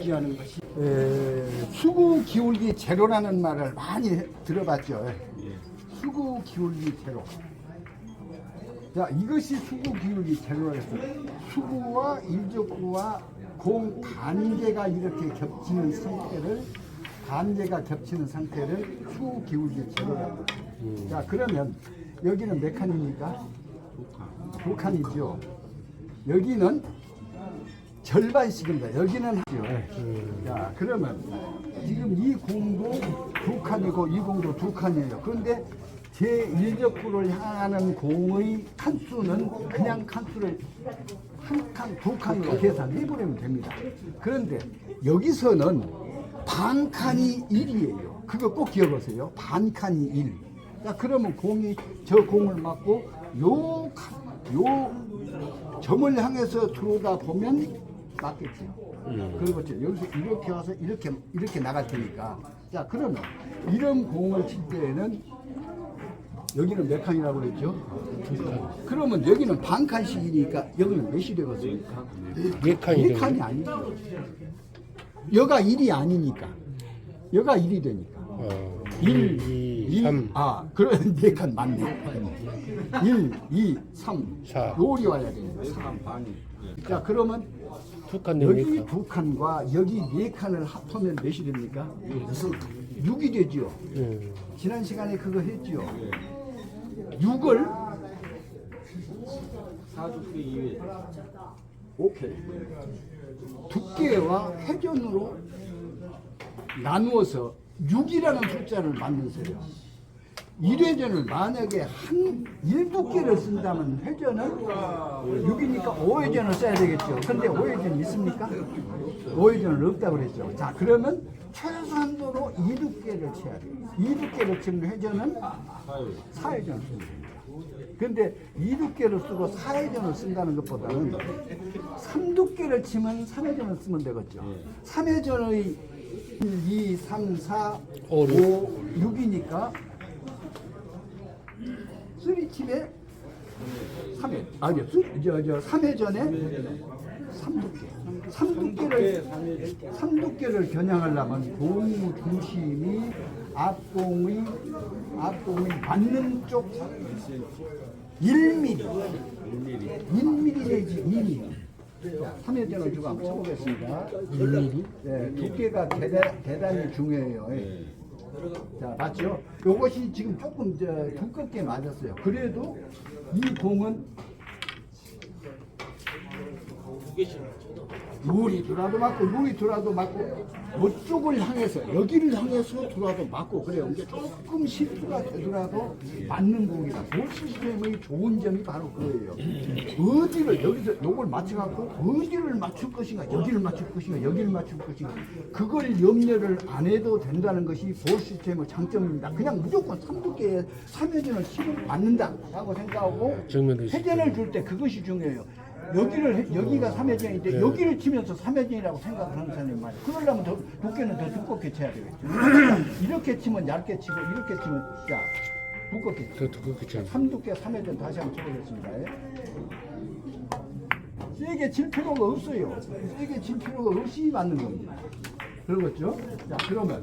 기하는 것이 에, 수구 기울기 제로라는 말을 많이 들어봤죠. 수구 기울기 제로. 자, 이것이 수구 기울기 제로라 했어요. 수구와 일족구와 공 단계가 이렇게 겹치는 상태를 단계가 겹치는 상태를 수구 기울기 제로라고. 자, 그러면 여기는 몇 칸입니까? 두 칸이죠. 여기는 절반씩입니다. 여기는 하죠. 자, 그러면 지금 이 공도 두 칸이고 이 공도 두 칸이에요. 그런데 제 1적구를 향하는 공의 칸수는 그냥 칸수를 한 칸, 두 칸으로 계산해 버리면 됩니다. 그런데 여기서는 반 칸이 1이에요. 그거 꼭 기억하세요. 반 칸이 1. 자, 그러면 공이 저 공을 맞고 요, 칸, 요 점을 향해서 들어오다 보면 맞겠죠. 그렇죠. 여기서 이렇게 와서 이렇게 이렇게 나갈 테니까. 자, 그러면 이런 공을 칠 때에는 여기는 몇 칸이라고 그랬죠? 그러면 여기는 반 칸씩이니까 여기는 몇이 되겠습니까? 네 칸이 네. 칸이 아니죠. 여가 1이 아니니까. 여가 1이 되니까. 어, 1, 2, 2, 3, 아, 그런 네칸 맞네. 1, 2, 3. 사. 요리 와야 되는 사. 자, 그러면 두칸 여기? 두 칸과 여기 네 칸을 합하면 몇이 됩니까? 6이 되지요. 예. 지난 시간에 그거 했지요. 6을 4주기 이외 오케이. 두께와 회전으로 나누어서 6이라는 숫자를 만드세요. 1회전을 만약에 한 1두께를 쓴다면 회전은 6이니까 5회전을 써야 되겠죠. 근데 5회전 있습니까? 5회전은 없다고 그랬죠. 자, 그러면 최소한도로 2두께를 쳐야 돼요. 2두께를 치면 회전은 4회전을 쓰면 됩니다. 근데 2두께를 쓰고 4회전을 쓴다는 것보다는 3두께를 치면 3회전을 쓰면 되겠죠. 3회전의 1, 2, 3, 4, 5, 오, 6이니까 3팀에 3회, 아니요, 저, 저, 3회 전에 3두께. 3두께를, 3두께를 겨냥하려면 공무 중심이 앞공의, 앞공의 맞는 쪽 1mm, 1mm 내지 2mm. 자, 3회 전을 주고 한번 쳐보겠습니다. 1mm? 네, 두께가 대단, 대단히 중요해요. 예. 자, 맞죠? 요것이 지금 조금 저, 두껍게 맞았어요. 그래도 이 공은 물이 들어도 맞고 물이 들어도 맞고 이쪽을 향해서 여기를 향해서 들어도 맞고 그래요. 이게 조금 실수가 되더라도 맞는 공이다. 볼 시스템의 좋은 점이 바로 그거예요. 어디를 여기서 요걸 맞춰갖고 어디를 맞출 것인가 여기를 맞출 것인가 여기를 맞출 것인가 그걸 염려를 안 해도 된다는 것이 볼 시스템의 장점입니다. 그냥 무조건 3두께에 3회전을 치면 맞는다라고 생각하고 회전을 줄 때 그것이 중요해요. 여기를 해- 여기가 3회전인데 네. 여기를 치면서 3회전이라고 생각을 하는 사람이 많아요. 그러려면 더 두께는 더 두껍게 쳐야 되겠죠. 이렇게 치면 얇게 치고 이렇게 치면 자 두껍게 더 두껍게 쳐. 3두께 3회전 다시 한번 쳐보겠습니다. 세게 칠 필요가 없어요. 세게 칠 필요가 없이 맞는 겁니다. 그러겠죠? 자 그러면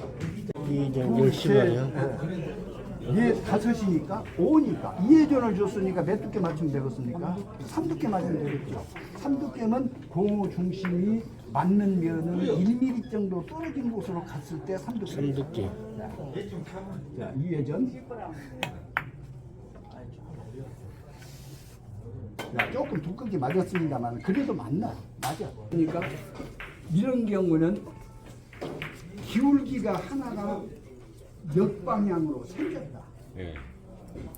2장 둘, 10마리요? 얘 다섯이니까 5니까 2회전을 줬으니까 몇 두께 맞추면 되겠습니까? 3두께 맞으면 되겠죠. 3두께면 공호 중심이 맞는 면은 1mm 정도 떨어진 곳으로 갔을 때 3두께. 3두께. 자, 2회전. 자, 조금 두껍게 맞았습니다만 그래도 맞나? 맞아. 그러니까 이런 경우는 기울기가 하나가 역방향으로 생겼다. 예.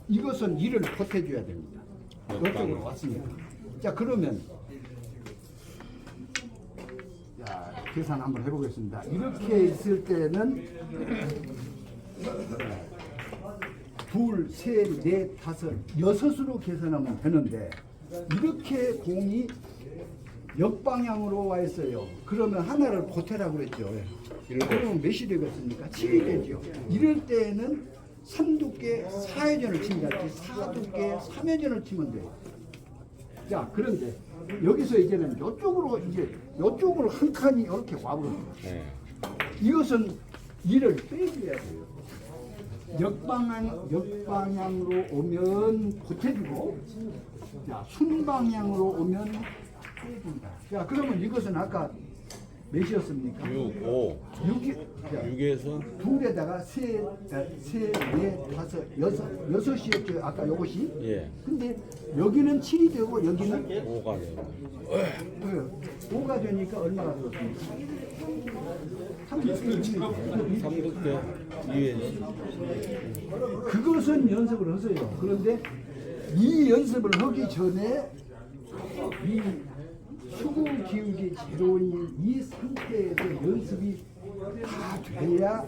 이것은 이를 보태줘야 됩니다. 이쪽으로 왔으니까. 자, 그러면 자, 계산 한번 해보겠습니다. 이렇게 있을 때는 둘, 셋, 넷, 다섯, 여섯으로 계산하면 되는데 이렇게 공이 역방향으로 와 있어요. 그러면 하나를 보태라고 그랬죠. 그러면 몇이 되겠습니까? 7이 되죠. 이럴 때는 3두께 4회전을 치면 지 4두께 3회전을 치면 돼요. 자, 그런데 여기서 이제는 이쪽으로 이제 이쪽으로 한 칸이 이렇게 와버립니다. 네. 이것은 이를 빼줘야 돼요. 역방향 역방향으로 오면 보태주고, 자 순방향으로 오면 빼준다. 자 그러면 이것은 아까 몇이었습니까? 6, 5. 6이 6에서 둘에다가 세, 아, 세, 네, 다섯, 여섯, 여섯이었죠. 아까 요것이. 예. 근데 여기는 7이 되고 여기는 5가 되고. 5가 되니까 얼마가 들었습니까? 3극대 2에 그것은 연습을 하세요. 그런데 이 연습을 하기 전에 이 수구 기울기 제로인 이 상태에서 연습이 다 돼야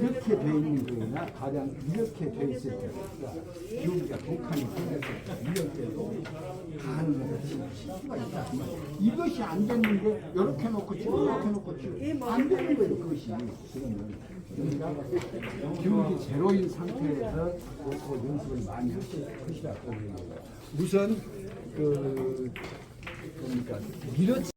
이렇게 돼 있는 거나 가장 이렇게 돼 있을 때 기울기가 독한이 생겼을 때 이럴 때도 가는 거가 실수가 있다. 이것이 안 됐는데 이렇게 놓고 치고 이렇게 놓고 치고 안 되는 거예요 그것이 그러면 그러니까 기울기 제로인 상태에서 그 연습을 많이 하실 것이다. 우선 그 보니까미루지